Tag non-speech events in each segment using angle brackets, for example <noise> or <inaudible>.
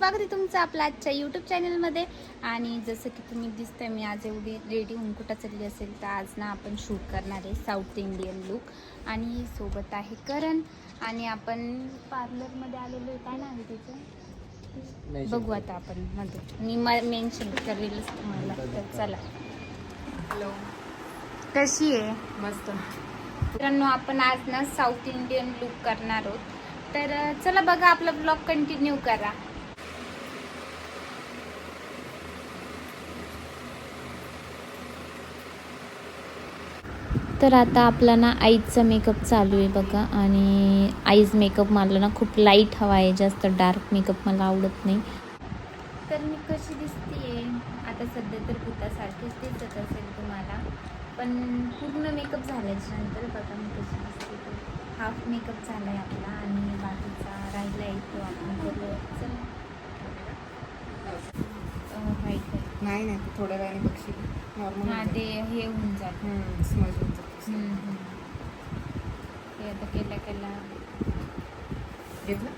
स्वागत आहे तुमचं आपल्या आजच्या यूट्यूब चॅनलमध्ये आणि जसं की तुम्ही दिसतंय मी आज एवढी रेडी होऊन कुठं चालली असेल तर आज ना आपण शूट करणार आहे साऊथ इंडियन लुक आणि सोबत आहे करण. आणि आपण पार्लरमध्ये आलेलो आहे. काय नाव आहे तिचं बघू आता आपण मध्ये मी मेन्शन करेलच तुम्हाला. तर चला. हॅलो कशी आहे? मस्त. मित्रांनो आपण आज ना साऊथ इंडियन लुक करणार आहोत. तर चला बघा आपला ब्लॉग कंटिन्यू करा. तर आता आपला ना आईचा मेकअप चालू आहे बघा. आणि आईज मेकअप मला ना खूप लाइट हवा आहे. जास्त डार्क मेकअप मला आवडत नाही. तर मी कशी दिसतीये? आता सध्या तर भूतासारखीच दिसत असेल तुम्हाला. पण पूर्ण मेकअप झाल्याच्यानंतर बघा मी कशी दिसते. ते हाफ मेकअप झाला आहे आपला आणि बाकीचा राहिला आहे तो आपण करू. चला. व्हाईट नाही नाही थोड्या वेळाने बघशील. नॉर्मल हां ते हे होऊन जातं. स्मज होऊन ते आता केल्या केल्या. घेतलं?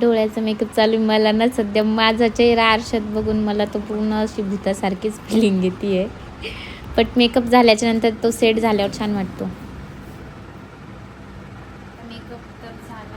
डोळ्याचा मेकअप चालू. मला ना सध्या. माझा चेहरा आरशात बघून मला तो पूर्ण अशी भूतासारखीच फिलिंग येते आहे बट मेकअप झाल्याच्यानंतर तो सेट झाल्यावर छान वाटतो. मेकअप तर झाला.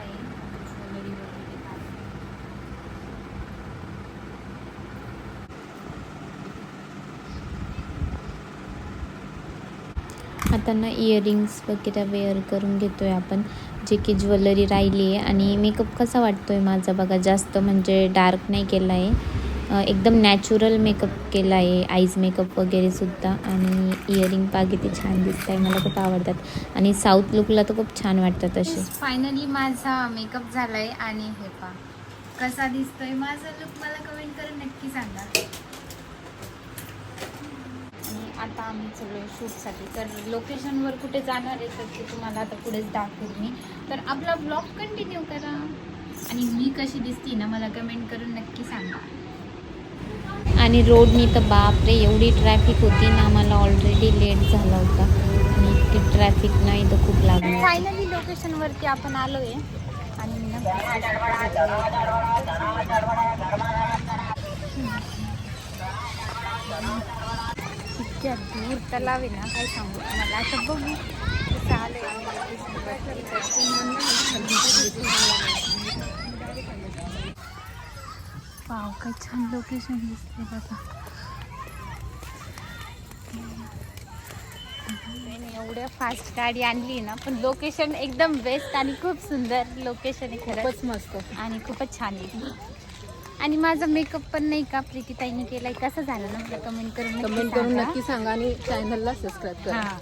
आता ना इयरिंग्स वगैरे वेअर करून घेतो आहे आपण. जे की ज्वेलरी राहिली आहे आणि मेकअप कसा वाटतो आहे माझा? बघा जास्त म्हणजे डार्क नाही केला आहे एकदम नॅचरल मेकअप केला आहे. आईज मेकअप वगैरे सुद्धा. आणि इयरिंग पागे ते छान दिसत आहे मला खूप आवडतात. आणि साऊथ लुकला तर खूप छान वाटतात असे. फायनली माझा मेकअप झाला आहे आणि हे पा कसा दिसतोय माझा लुक मला कमेंट करून नक्की सांगा. आणि आता आम्ही सगळे शूटसाठी तर लोकेशनवर कुठे जाणार आहे तर ते तुम्हाला आता पुढेच दाखवेल मी. तर आपला ब्लॉग कंटिन्यू करा. आणि मी कशी दिसते ना मला कमेंट करून नक्की सांगा. आणि रोडनी तर बापरे एवढी ट्रॅफिक होती ना मला ऑलरेडी लेट झाला होता. आणि इतकी ट्रॅफिक नाही तर खूप लागली. फायनली लोकेशनवरती आपण आलो आहे आणि इतक्या दूर तलाव आहे ना काय सांगू? मला आता बघू. कसं वाव काय छान लोकेशन दिसते बघा. एवढ्या फास्ट गाडी आणली ना पण लोकेशन एकदम बेस्ट आणि खूप सुंदर लोकेशन आहे खरंच. खूपच मस्त. आणि खूपच छान आहे. आणि माझा मेकअप पण नाही का प्रीतीताईने केलाय कसं झालं ना? मला कमेंट करून नक्की कमेंट करून सांगा. नक्की सांगा आणि चॅनलला सबस्क्राईब करा. हा.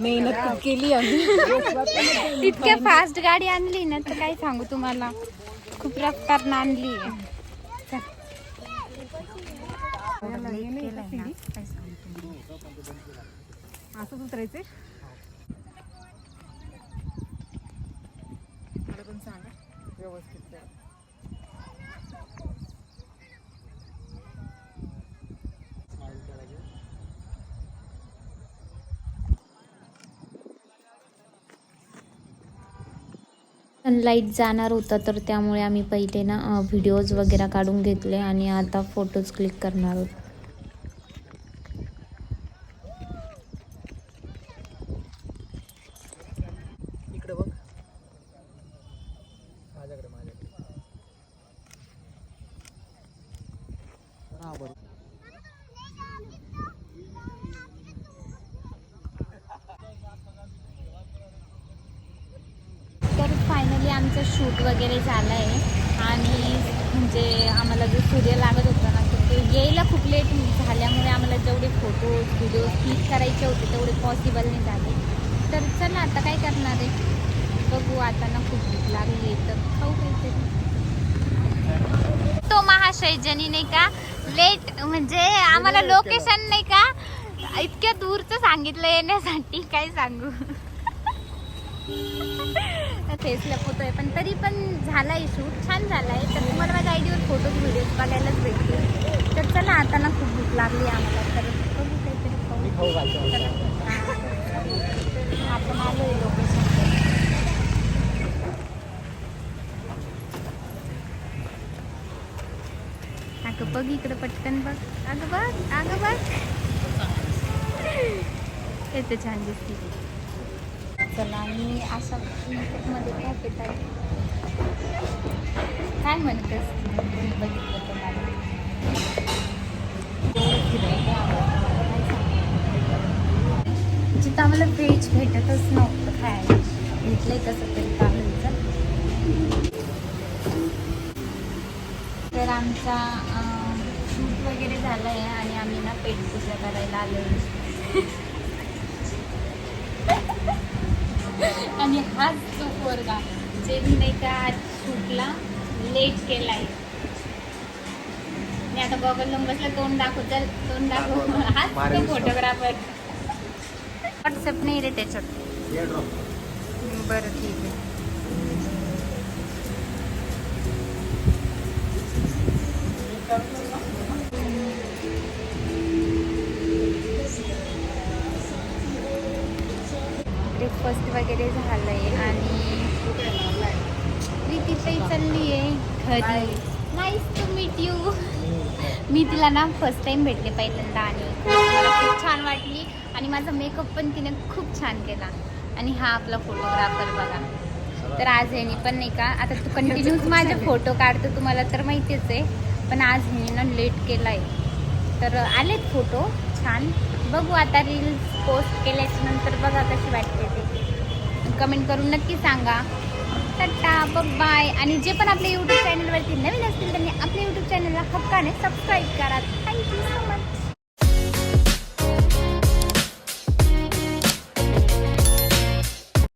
मेहनत खूप केली आम्ही इतक्या फास्ट गाडी आणली ना तर काय सांगू तुम्हाला? खूप रफ्तार आणली. असं उतरायचं सनलाईट जाणार होतं तर त्यामुळे आम्ही पहिले ना व्हिडिओज वगैरे काढून घेतले आणि आता फोटोज क्लिक करणार होतो इकडे बघ माझ्याकडे माझ्याकडे हा बरोबर तर फायनली आमचं शूट वगैरे झालं आहे आणि म्हणजे आम्हाला जो सूर्य लागत होता ना तर ते यायला खूप लेट झाल्यामुळे आम्हाला जेवढे फोटोज व्हिडिओ क्लिक करायचे होते तेवढे पॉसिबल नाही झाले. तर चला आता काय करणार आहे? बघू आता ना खूप भूक लागली तर खाऊ काहीतरी. तो महाशय जनी नाही का? लेट म्हणजे आम्हाला लोकेशन नाही का? इतक्या दूरचं सांगितलं येण्यासाठी काय सांगू? <laughs> फेस लपवतोय. पण तरी पण झालाय शूट. छान झालाय. तर तुम्हाला माझ्या आयडीवर फोटोज व्हिडिओज बघायलाच भेटतील. तर चला आता ना खूप भूक लागली आम्हाला. तर बघू काहीतरी खाऊ. आपण आलोय लोकेशन अगं बघ इकडं पटकन बघ. अगं बघ. अगं बघ. येते छान दिसते. चला मी अशा मध्ये काय पेत काय म्हणतेस? मी बघितलं तुम्हाला. जिथं आम्हाला व्हेज भेटतच नव्हतं खायला. भेटलंय कसं तरी काहीचं. तर आमचा शूट वगैरे झालं आहे आणि आम्ही ना पेट पूजा करायला आलो <laughs> आणि हाच तो पोरगा जे मी नाही का आज शूटला लेट केलाय. मी आता गॉगल लावून बसला तोंड दाखव चल तोंड दाखव हाच तो फोटोग्राफर व्हॉट्सअप नाही रे त्याच्यात. बरं ठीक आहे. वगैरे झालंय आणि प्रीतीताई चालली आहे घरी. नाईस टू मीट यू मी तिला ना फर्स्ट टाइम भेटले पहिल्यांदा आणि मला खूप छान वाटली. आणि माझा मेकअप पण तिने खूप छान केला. आणि हा आपला फोटोग्राफर बघा. तर आज ह्यानी पण नाही का आता तू कंटिन्यूच <laughs> माझे फोटो काढतो तुम्हाला तर माहितीच आहे. पण आज ह्यानी ना लेट केलाय. तर आलेत फोटो छान. बघू आता रील्स पोस्ट केल्याच्यानंतर बघा कशी वाटते ते. कमेंट करून नक्की सांगा. टाटा बाय आणि जे पण आपल्या यूट्यूब चॅनलवरती नवीन असतील त्यांनी आपल्या यूट्यूब चॅनलला हक्काने सबस्क्राईब करा. Thank you so much